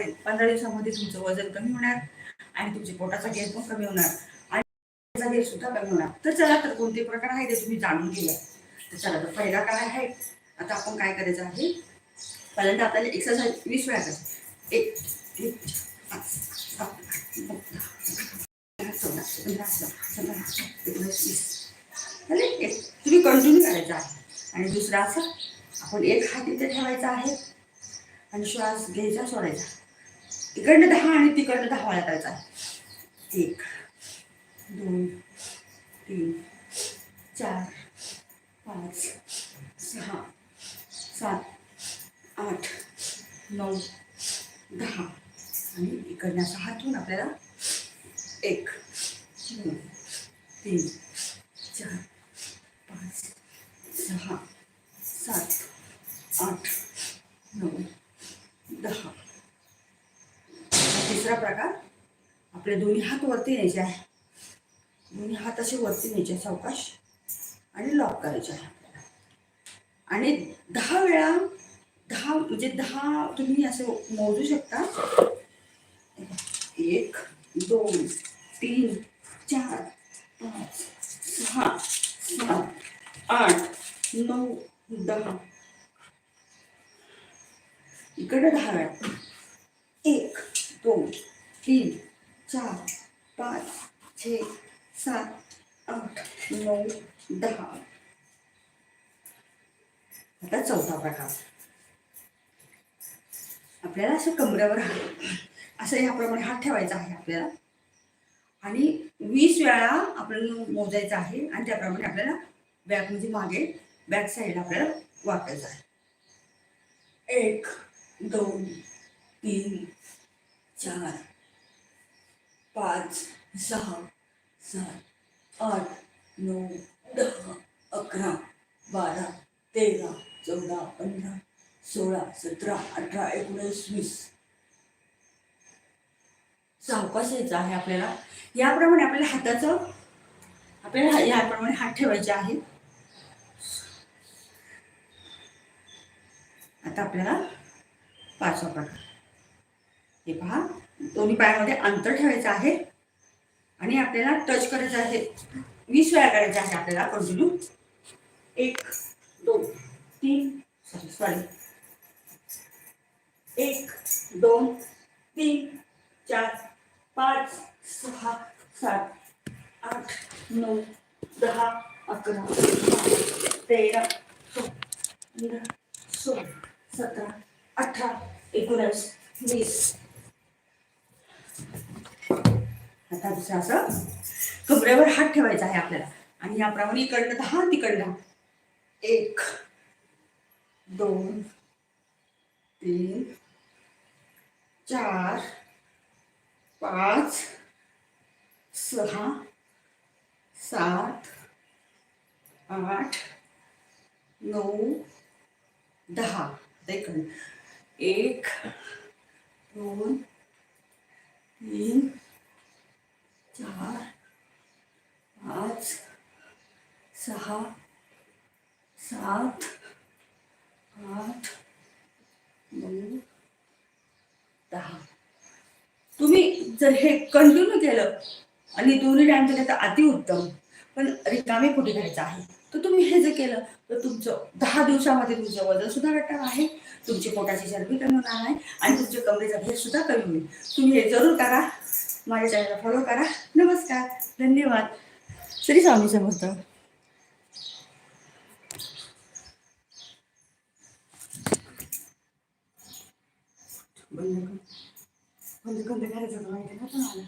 दिवसामध्ये पंधरा दिवसामध्ये तुमचं वजन कमी होणार आणि तुमच्या पोटाचा गेस पण कमी होणार आणि त्याचा गेस सुद्धा कमी होणार. तर चला तर कोणते प्रकार आहे ते तुम्ही जाणून घ्या तर चला तर पहिला काय आहे. आता आपण काय करायचं आहे? पहिल्यांदा आपल्याला एक्सरसाइज वीस वेळा करायचं एक चालेल म्हणजे एक तुम्ही कंटिन्यू करायचं आहे. आणि दुसरा असं आपण एक हात इथे ठेवायचा आहे. आणि श्वास घ्यायचा सोडायचा. इकडनं दहा आणि तिकडनं दहा वाया करायचा एक दोन तीन चार पाच सहा सात आठ नऊ दहा. आणि इकडनं असा हातून आपल्याला एक दोन तीन चार पाच सहा सात आठ नऊ दहा. तिसरा प्रकार. आपले दोन्ही हात वरती न्यायचे आहे. दोन्ही हात असे वरती न्यायचे सावकाश. आणि लॉक करायचे आहे आपल्याला. आणि दहा वेळा दहा म्हणजे दहा तुम्ही असे मोजू शकता. एक दोन तीन चार पाच सहा सात आठ नऊ दहा. इकडे दहा वेळा. तीन चार पाच छे सात आठ नऊ दहा. आता चौथा प्रकार. आपल्याला असं कमऱ्यावर असं याप्रमाणे हात ठेवायचा आहे आपल्याला. आणि वीस वेळा आपल्याला मोजायचं आहे आणि त्याप्रमाणे आपल्याला बॅक म्हणजे मागे बॅक साईडला आपल्याला वाटायचं आहे. एक दोन तीन चार पाच सहा सात आठ नऊ दहा अकरा बारा तेरा चौदा पंधरा सोळा सतरा अठरा एकोणीस वीस. सावकाश यायचा आहे आपल्याला. याप्रमाणे आपल्याला हाताचं आपल्याला याप्रमाणे हात ठेवायचे आहे. आता आपल्याला पाचवा प्रकार. हे पहा. दोन्ही पायामध्ये अंतर ठेवायचं आहे. आणि आपल्याला टच करायचं आहे. वीस वेळा करायचं आहे आपल्याला कंटिन्यू एक दोन तीन सॉरी सॉरी एक दोन तीन चार पाच सहा सात आठ नऊ दहा अकरा तेरा सो पंधरा सोळा सतरा अठरा एकोणीस वीस. आता दुसरं असं कमरेवर हात ठेवायचा आहे आपल्याला. आणि याप्रमाणे इकडनं दहा तिकडनं एक दोन तीन चार पाच सहा सात आठ नऊ दहा. आता इकडनं. एक दोन तीन चार पाच सहा सात आठ नऊ दहा. तुम्ही जर हे कंटिन्यू केलं आणि दोन्ही टाइम केलं तर अतिउत्तम. पण रिकामे कुठे घ्यायचं आहे? तर तुम्ही हे जर केलं तर तुमचं दहा दिवसामध्ये तुमचं वजन सुद्धा घटणार आहे तुमची पोटाची चरबी कमी होणार आहे आणि तुमच्या कमरेचा भेद सुद्धा कमी होईल तुम्ही हे जरूर करा माझ्या चॅनलला फॉलो करा नमस्कार धन्यवाद श्री स्वामी समर्थ बंद कर. बंद बंद करायचं